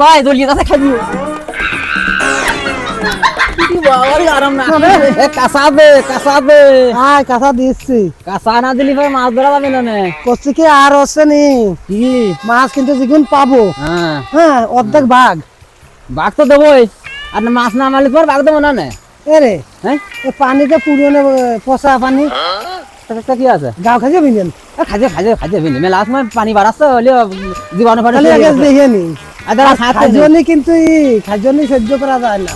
ভাই দলিয়ে কাছে খাবি বাবারই আরাম না। এ কাঁচা দে কাঁচা দে। হ্যাঁ কাঁচা দিচ্ছি। কাঁচা না দিলি ভাই মাছ ধরা যাবে না নে। করছি কি আর হচ্ছে নি? কি? মাছ কিন্তু যেগুন পাবো। হ্যাঁ। হ্যাঁ অর্ধেক ভাগ। বাঘ তো দেবই। আর মাছ না মারলে পর বাঘ দেবো না নে। এরে হ্যাঁ? এ পানিতে পুরনো পচা পানি। একটা কি আছে? গাও খাইছে বিনেন এ খাজে খাজে খাজে ভিনি মেলা সময় পানি বাড়াচ্ছে হলে জীবাণু দেখে নি। খাজনি কিন্তু খাজনি সহ্য করা যায় না।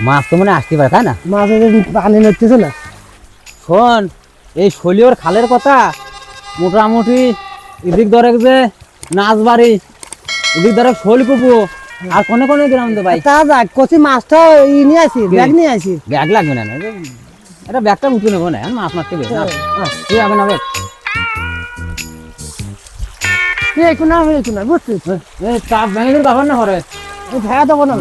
মাছ তো মনে আসতে পারে তাই না? মাছ পানি নড়তেছে না। শোন এই শৈলীয়র খালের কথা মোটামুটি এদিক ধরে যে নাচবাড়ি এদিক ধরে শৈল কুপু আর কোনে কোনে গ্রাম তো ভাই? তা যাক কচি মাছটা ই নিয়ে আসি ব্যাগ নিয়ে আসি। ব্যাগ লাগবে না এটা- ব্যাগটা উঠে নেব না মাছ মারতে বেশ না? হ্যাঁ। তুই হবে না এই কোনা এই কোনা বুঝছিস? এই চাপ ভেঙে না করে এই ভাড়া দেবো না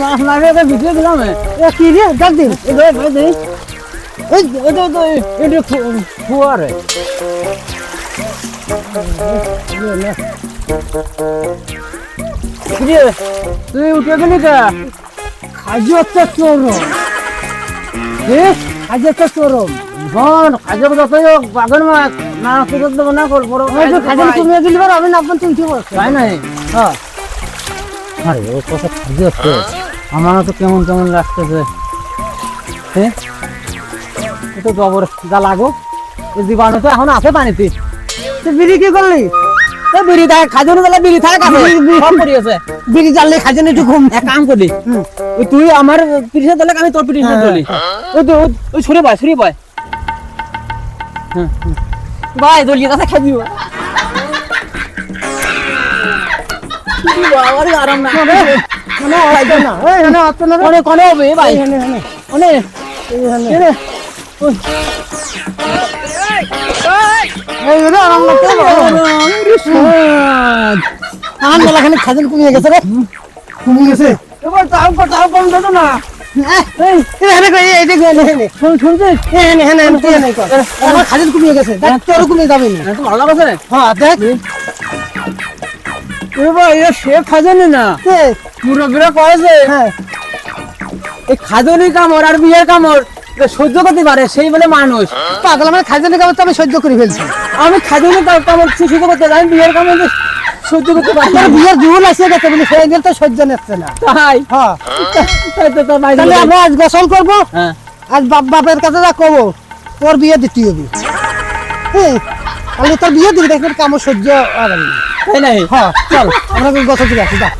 মাছ এটা ভিতরে দিলাম, এ। কি রে? ডাক দিন। তো এটা ফুয়ারে কিরে? তুই উঠে গেলি কে? খাজি হচ্ছে চোরম কি? খাজি হচ্ছে চোরম শোন খাজে যত হোক বাগান মাছ। না তুই দেবো না কর বড় ওই খাজি কমিয়ে দিলি বার আমি তুই উঠে পড়ছে তাই নাই হ্যাঁ। আরে ও কত খাজে হচ্ছে। আমারও তো কেমন কেমন লাগতেছে। হ্যাঁ এটা জবর যা লাগো জীবাণু তো এখন আছে পানিতে। তুই বিড়ি কি করলি? বিড়ি থাকে খাজনে দিলে বিড়ি থাকে সব পড়িয়েছে বিড়ি জ্বাললে খাজি একটু ঘুম। এক কাম করলি তুই আমার পিঠে দিলে আমি তোর পিঠে দিলি ওই তো ওই- ছুরি বয় হ্যাঁ, হ্যাঁ। ভাই দলিয়ে কাছে খাবি বাবারই আরাম না। মানে অড়াইতো না। ওই এখানে অত না রে। কোনে কোনে হবে ভাই। এখানে এখানে। খাজন কমিয়ে গেছে রে। কমিয়ে গেছে। এবার তাও তাও কম দাও না। এই খাজন কমিয়ে গেছে। তোর কমিয়ে যাবে না। ভালো লাগছে হ্যাঁ দেখ। এবার সে খাজানি না। মুরব্বীরা কয়েছে হ্যাঁ। এই খাজনি কামড় আর বিয়ের কামড়। সহ্য করতে পারে সেই বলে মানুষ। পাগল আমার আমি সহ্য করে ফেলছি। আমি খাজনি কা- কামড় সহ্য করতে পারি বিয়ের সহ্য করতে পারি না। বিয়ের জুল আসে গেছে বলে সেই তো সহ্য নিচ্ছে না। তাই? হ্যাঁ। তাই তো তোর তাহলে আমরা আজ গোসল করব হ্যাঁ। আজ বাপ বাপের কাছে যা কবো তোর বিয়ে দিতে হবে। হ্যাঁ তাহলে তোর বিয়ে দিবি দেখবেন কামড় সহ্য না। তাই নাই হ্যাঁ চল আমরা গোসল করে আসি যা।